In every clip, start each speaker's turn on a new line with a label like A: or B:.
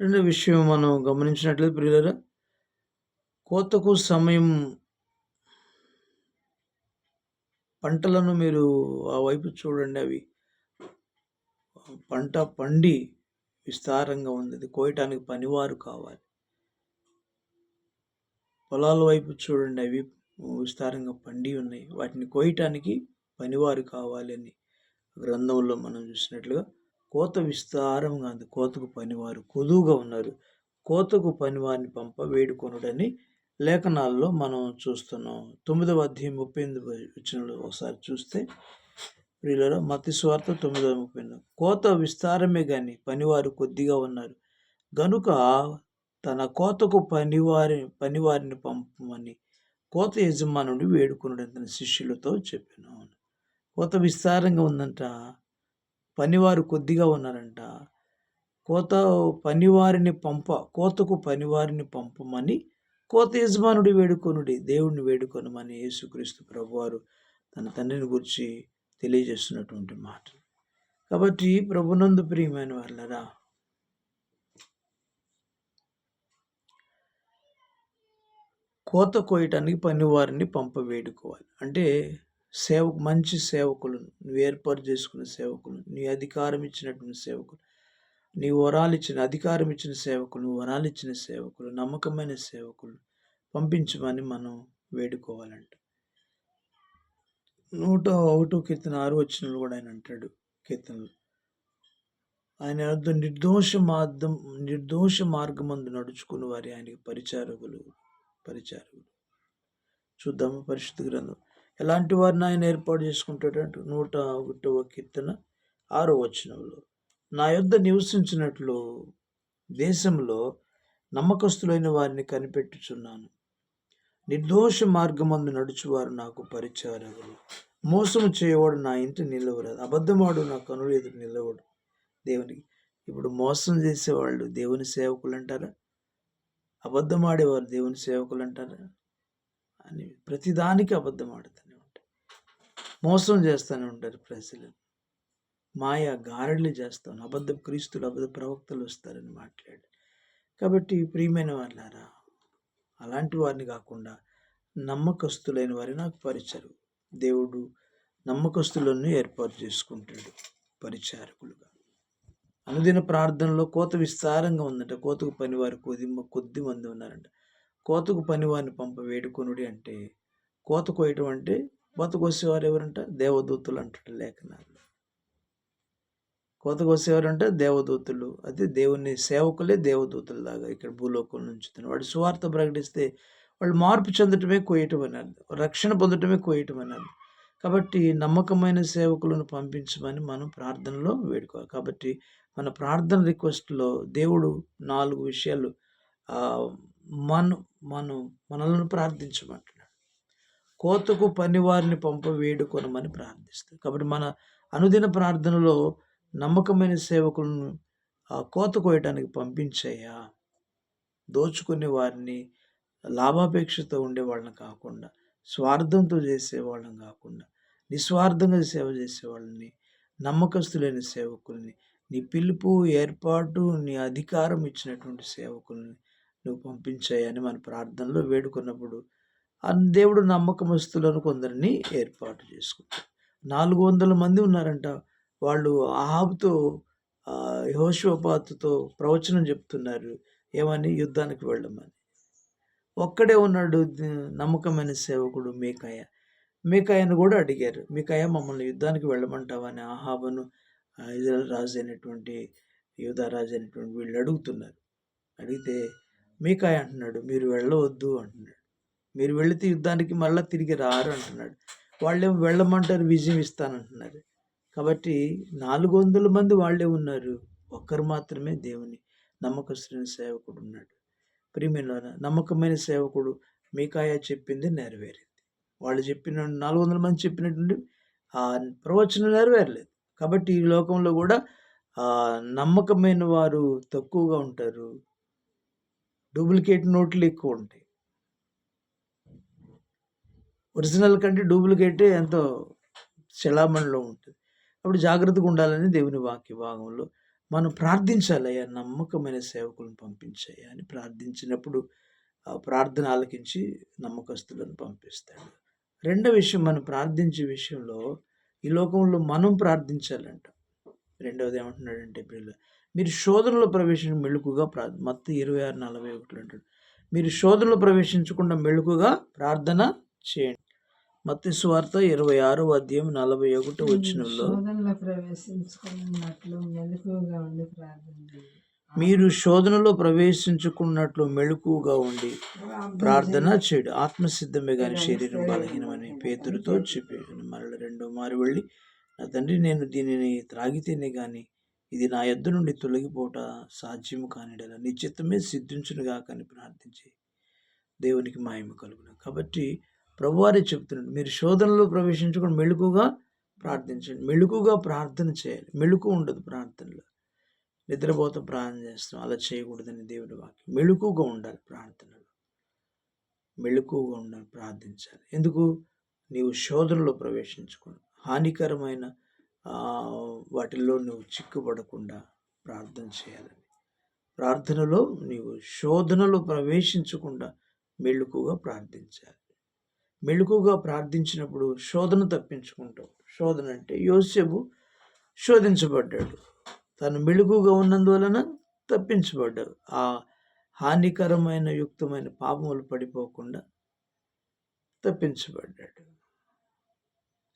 A: రెండో విషయం మనం గమనించినట్లయితే ప్రియులరా కోతకు సమయం పంటలను మీరు ఆ వైపు చూడండి అవి పంట పండి విస్తారంగా ఉంది. అది కోయటానికి పనివారు కావాలి. పొలాల వైపు చూడండి అవి విస్తారంగా పండి ఉన్నాయి. వాటిని కోయటానికి పనివారు కావాలని గ్రంథంలో మనం చూసినట్లుగా కోత విస్తారంగా ఉంది. కోతకు పనివారు కొదువుగా ఉన్నారు. కోతకు పనివారిని పంప వేడుకొనుడని లేఖనాల్లో మనం చూస్తున్నాం. తొమ్మిదవ అధ్యాయం ముప్పై ఎనిమిది వచ్చిన ఒకసారి చూస్తే ప్రియులలో మతి స్వార్థ తొమ్మిదవ ముప్పై కోత విస్తారమే కానీ పనివారు కొద్దిగా ఉన్నారు. గనుక తన కోతకు పనివారి పనివారిని పంపమని కోత యజమానుడి వేడుకున్నాడు తన శిష్యులతో చెప్పాను. కోత విస్తారంగా ఉందంట. పనివారు కొద్దిగా ఉన్నారంట. కోత పనివారిని పంప కోతకు పనివారిని పంపమని కోత యజమానుడి వేడుకొనుడి దేవుడిని వేడుకొనమని యేసుక్రీస్తు ప్రభువారు తన తండ్రిని గురించి తెలియజేస్తున్నటువంటి మాటలు కాబట్టి ప్రభునందు ప్రియమైన వాళ్ళరా కోత కోయటానికి పనివారిని పంప వేడుకోవాలి. అంటే సేవ మంచి సేవకులు నువ్వు ఏర్పాటు చేసుకున్న సేవకులు నీ అధికారం ఇచ్చినటువంటి సేవకులు నీ వరాలు ఇచ్చిన అధికారం ఇచ్చిన సేవకులు వరాలు ఇచ్చిన సేవకులు నమ్మకమైన సేవకులు పంపించమని మనం వేడుకోవాలంట. నూట ఒకటో కీర్తన ఆరు వచ్చినలు కూడా ఆయన అంటాడు కీర్తనలు. ఆయన అర్థం నిర్దోష మార్గం నిర్దోష మార్గమందు నడుచుకుని వారి ఆయనకి పరిచారకులు పరిచారకులు. చూద్దాము పరిశుద్ధ గ్రంథం. ఎలాంటి వారిని ఆయన ఏర్పాటు చేసుకుంటాడంటే నూట ఒకటవ కీర్తన ఆరో వచనంలో. నా యొద్ద నివసించినట్లు దేశంలో నమ్మకస్తులైన వారిని కనిపెట్టుచున్నాను. నిర్దోష మార్గమందు నడుచువారు నాకు పరిచారకులు. మోసము చేయవాడు నా ఇంటి నిలవరాదు. అబద్ధమాడు నా కనులు ఎదురు నిలవడు. దేవునికి ఇప్పుడు మోసం చేసేవాళ్ళు దేవుని సేవకులు అంటారా అబద్ధమాడేవారు దేవుని సేవకులు అంటారా అని ప్రతిదానికి అబద్ధం ఆడతారు మోసం చేస్తూనే ఉంటారు ప్రజలు. మాయ గారడ్లు చేస్తాను. అబద్ధ క్రీస్తులు అబద్ధ ప్రవక్తలు వస్తారని మాట్లాడు. కాబట్టి ప్రియమైన వాళ్ళారా అలాంటి వారిని కాకుండా నమ్మకస్తులైన వారి నాకు పరిచరు. దేవుడు నమ్మకస్తులను ఏర్పాటు చేసుకుంటాడు పరిచారకులుగా. అనుదిన ప్రార్థనలో కోత విస్తారంగా ఉందంట. కోతకు పనివారు కొద్ది కొద్ది మంది ఉన్నారంట. కోతకు పనివారిని పంప వేడుకొనుడి అంటే కోత కోయటం అంటే కోత ఎవరంటే దేవదూతులు అంటాడు లేఖనాలు కోత కోసేవారంటే దేవదూతులు. అదే దేవుని సేవకులే దేవదూతులు లాగా ఇక్కడ భూలోకం నుంచి వాడు. సువార్త ప్రకటిస్తే వాళ్ళు మార్పు చెందటమే కోయటం అన్నారు రక్షణ పొందటమే కోయటం అన్నారు కాబట్టి నమ్మకమైన సేవకులను పంపించమని మనం ప్రార్థనలో వేడుకోవాలి కాబట్టి మన ప్రార్థన రిక్వెస్ట్లో దేవుడు నాలుగు విషయాలు మన మనం మనల్ని ప్రార్థించమంటాడు. కోతకు పనివారిని పంప వేడుకొనమని ప్రార్థిస్తుంది. కాబట్టి మన అనుదిన ప్రార్థనలో నమ్మకమైన సేవకులను ఆ కోత కోయటానికి పంపించేయా. దోచుకునే వారిని లాభాపేక్షతో ఉండేవాళ్ళని కాకుండా స్వార్థంతో చేసేవాళ్ళని కాకుండా నిస్వార్థంగా సేవ చేసేవాళ్ళని నమ్మకస్తులైన సేవకుల్ని నీ పిలుపు ఏర్పాటు నీ అధికారం ఇచ్చినటువంటి సేవకుల్ని నువ్వు పంపించాయని మన ప్రార్థనలో వేడుకున్నప్పుడు దేవుడు నమ్మకమస్తులను కొందరిని ఏర్పాటు చేసుకుంటాడు నాలుగు వందల మంది ఉన్నారంట. వాళ్ళు ఆహాబుతో యహోషోపాతుతో ప్రవచనం చెప్తున్నారు. ఏమని? యుద్ధానికి వెళ్ళమని. ఒక్కడే ఉన్నాడు. నమ్మకమైన సేవకుడు మేకాయ. మేకాయను కూడా అడిగారు. మీకాయ మమ్మల్ని యుద్ధానికి వెళ్ళమంటావని ఆహాబను ఇజ్రాయల్ రాజు అయినటువంటి యూధరాజు అయినటువంటి వీళ్ళు అడుగుతున్నారు. అడిగితే మీకాయ అంటున్నాడు. మీరు వెళ్ళవద్దు అంటున్నాడు. మీరు వెళితే యుద్ధానికి మళ్ళీ తిరిగి రారు అంటున్నాడు. వాళ్ళేమో వెళ్ళమంటారు విజయం ఇస్తానంటున్నారు. కాబట్టి నాలుగు వందల మంది వాళ్ళే ఉన్నారు. ఒక్కరు మాత్రమే దేవుని నమ్మకస్తున్న సేవకుడు ఉన్నాడు. ప్రియమైన నమ్మకమైన సేవకుడు మీకాయ చెప్పింది నెరవేరింది. వాళ్ళు చెప్పిన నాలుగు వందల మంది చెప్పినటువంటి ఆ ప్రవచనం నెరవేరలేదు. కాబట్టి ఈ లోకంలో కూడా నమ్మకమైన వారు తక్కువగా ఉంటారు. డూప్లికేట్ నోట్లు ఎక్కువ ఉంటాయి. ఒరిజినల్ కంటే డూప్లికేట్ ఎంతో చలామణిలో ఉంటుంది. అప్పుడు జాగ్రత్తగా ఉండాలని దేవుని వాక్య భాగంలో మనం ప్రార్థించాలయ్యా నమ్మకమైన సేవకులను పంపించాయా అని ప్రార్థించినప్పుడు ఆ ప్రార్థన ఆలకించి నమ్మకస్తులను పంపిస్తాడు. రెండో విషయం మనం ప్రార్థించే విషయంలో ఈ లోకంలో మనం ప్రార్థించాలంట. రెండవది ఏమంటున్నాడంటే పిల్లలు మీరు శోధనలో ప్రవేశించి మెళుకుగా ప్రార్థ మొత్తం ఇరవై ఆరు నలభై ఒకటి అంటాడు. మీరు శోధనలో ప్రవేశించకుండా మెళుకుగా ప్రార్థన చేయండి. మత్తి స్వార్థ ఇరవై ఆరో అధ్యాయం నలభై ఒకటి వచ్చినలో
B: చేయండి.
A: మీరు శోధనలో ప్రవేశించుకున్నట్లు మెళుకుగా ఉండి ప్రార్థన చేయడు. ఆత్మసిద్ధమే కానీ శరీరం బలహీనమని పేతురుతో చెప్పాను మరల రెండో మారు వెళ్ళి నా తండ్రి నేను దీనిని త్రాగితేనే గాని ఇది నా యొద్ద నుండి తొలగిపోట సాధ్యము కానిడలా. నీ చిత్తమే సిద్ధించునుగా కానీ ప్రార్థించి దేవునికి మాయము కలుగును. కాబట్టి ప్రభువారే చెప్తున్నాడు మీరు శోధనలో ప్రవేశించుకుని మెళుకుగా ప్రార్థించండి. మెళుకుగా ప్రార్థన చేయాలి. మెళుకు ఉండదు ప్రార్థనలో. నిద్రపోతూ ప్రార్థన చేస్తాం అలా చేయకూడదని దేవుడి వాక్యం. మెళుకుగా ఉండాలి ప్రార్థనలో. మెళుకుగా ఉండాలి ప్రార్థించాలి. ఎందుకు? నీవు శోధనలో ప్రవేశించకుండా హానికరమైన వాటిల్లో నువ్వు చిక్కుపడకుండా ప్రార్థన చేయాలని. ప్రార్థనలో నీవు శోధనలో ప్రవేశించకుండా మెళుకుగా ప్రార్థించాలి. మెళుకుగా ప్రార్థించినప్పుడు శోధన తప్పించుకుంటావు శోధన అంటే యోసేపు శోధించబడ్డాడు. తను మెళుకుగా ఉన్నందువలన తప్పించబడ్డాడు. ఆ హానికరమైన యుక్తమైన పాపములు పడిపోకుండా తప్పించబడ్డాడు.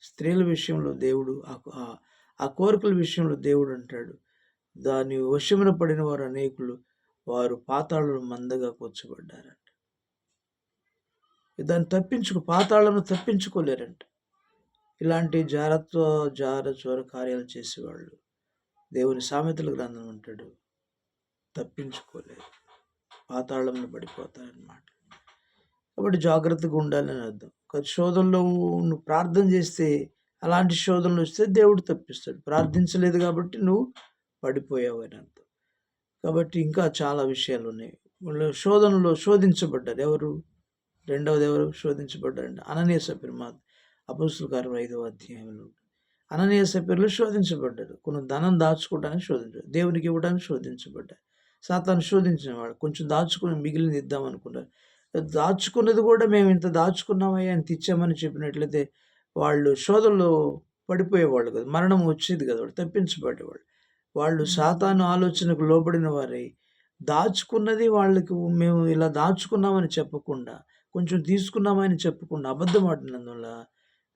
A: స్త్రీల విషయంలో దేవుడు ఆ- ఆ- కోరికల విషయంలో దేవుడు అంటాడు. దాని వశమున పడిన వారు అనేకులు వారు పాతాళులు మందగా కూర్చోబడ్డారంట దాన్ని తప్పించుకు పాతాళను తప్పించుకోలేరంట. ఇలాంటి జారత్వ జార చోర కార్యాలు చేసేవాళ్ళు దేవుని సామెతల గ్రంథం అంటాడు తప్పించుకోలేరు. పాతాళంలో పడిపోతారన్నమాట. కాబట్టి జాగ్రత్తగా ఉండాలని అర్థం. శోధనలో నువ్వు ప్రార్థన చేస్తే అలాంటి శోధనలు వస్తే దేవుడు తప్పిస్తాడు. ప్రార్థించలేదు కాబట్టి నువ్వు పడిపోయావు అని అర్థం. కాబట్టి ఇంకా చాలా విషయాలు ఉన్నాయి. వాళ్ళు శోధనలో శోధించబడ్డారు ఎవరు? రెండవది ఎవరు? శోధించబడ్డారంటే అననీయ సభ్యులు మా అపోస్తుల కార్యం ఐదవ అధ్యాయంలో. అననీయ సభ్యులు శోధించబడ్డారు కొన్ని ధనం దాచుకోవడానికి శోధించారు దేవునికి ఇవ్వడానికి శోధించబడ్డారు సాతాను శోధించిన వాడు కొంచెం దాచుకుని మిగిలిన ఇద్దాం అనుకున్నారు దాచుకున్నది కూడా మేము ఇంత దాచుకున్నామయ్యా అని తెచ్చామని చెప్పినట్లయితే వాళ్ళు శోధనలో పడిపోయేవాళ్ళు కదా. మరణం వచ్చేది కదా. వాళ్ళు తప్పించబడేవాళ్ళు వాళ్ళు సాతాను ఆలోచనకు లోబడిన వారై దాచుకున్నది వాళ్ళకి మేము ఇలా దాచుకున్నామని చెప్పకుండా కొంచెం తీసుకున్నామని చెప్పకుండా అబద్ధం ఆడినందువల్ల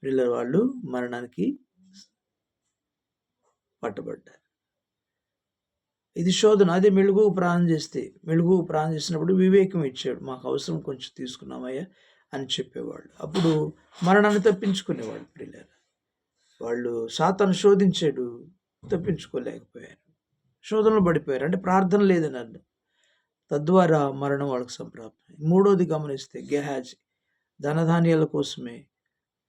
A: వీళ్ళ వాళ్ళు మరణానికి పట్టబడ్డారు. ఇది శోధన. అదే మెలుగు ప్రాణం చేస్తే మెలుగు ప్రాణం చేసినప్పుడు వివేకం ఇచ్చాడు. మాకు అవసరం కొంచెం తీసుకున్నామయ్యా అని చెప్పేవాళ్ళు. అప్పుడు మరణాన్ని తప్పించుకునేవాళ్ళు పిల్లలు వాళ్ళు సాతాను శోధించాడు తప్పించుకోలేకపోయారు. శోధనలు పడిపోయారు. అంటే ప్రార్థన లేదని అర్థం తద్వారా మరణం వాళ్ళకి సంప్రాప్తం. మూడోది గమనిస్తే గెహాజీ. ధనధాన్యాల కోసమే.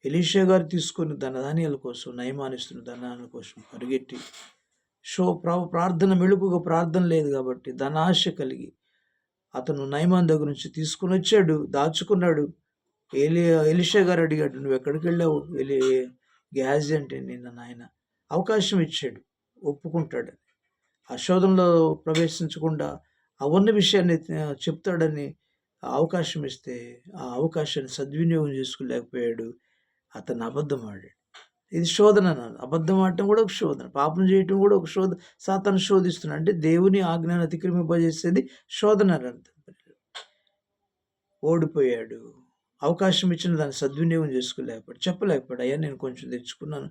A: ఎలీషా గారు తీసుకున్న ధనధాన్యాల కోసం నయమానిస్తున్న ధనాల కోసం పరిగెట్టి షో ప్రార్థన మెళుకుగా ప్రార్థన లేదు కాబట్టి ధనాశ కలిగి అతను నయమాన్ దగ్గర నుంచి తీసుకుని వచ్చాడు దాచుకున్నాడు. ఎలి ఎలిషా గారు అడిగాడు నువ్వు ఎక్కడికి వెళ్ళావు? ఎలి గ్యాజ్ అంటే నిన్న నాయన అవకాశం ఇచ్చాడు ఒప్పుకుంటాడు ఆ శోధనలో ప్రవేశించకుండా ఆ ఉన్న విషయాన్ని చెప్తాడని అవకాశం ఇస్తే ఆ అవకాశాన్ని సద్వినియోగం చేసుకోలేకపోయాడు. అతను అబద్ధం ఆడాడు ఇది శోధన అన్నాను అబద్ధం ఆడటం కూడా ఒక శోధన. పాపం చేయటం కూడా ఒక శోధ సాతాను శోధిస్తున్నాడు. అంటే దేవుని ఆజ్ఞను అతిక్రమింపజేసేది శోధన అని ఓడిపోయాడు. అవకాశం ఇచ్చిన దాన్ని సద్వినియోగం చేసుకోలేకపోయాడు. చెప్పలేకపోయాడు. అయ్యా నేను కొంచెం తెచ్చుకున్నాను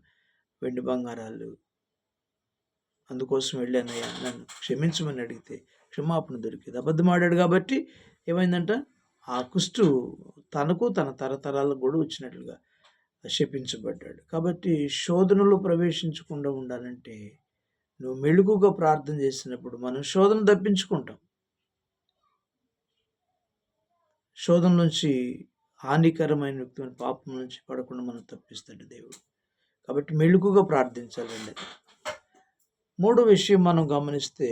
A: వెండి బంగారాలు. అందుకోసం వెళ్ళానయ్యా. నన్ను క్షమించమని అడిగితే క్షమాపణ దొరికింది. అబద్ధం ఆడాడు కాబట్టి ఏమైందంట? ఆ కుష్టు తనకు తన తరతరాలకు కూడా వచ్చినట్లుగా శపించబడ్డాడు కాబట్టి శోధనలో ప్రవేశించకుండా ఉండాలంటే నువ్వు మెలుగుగా ప్రార్థన చేసినప్పుడు మనం శోధన తప్పించుకుంటాం. శోధన నుంచి హానికరమైన వ్యక్తి పాపం నుంచి పడకుండా మనం తప్పిస్తాడు దేవుడు. కాబట్టి మెలుగుగా ప్రార్థించాలండి మూడో విషయం మనం గమనిస్తే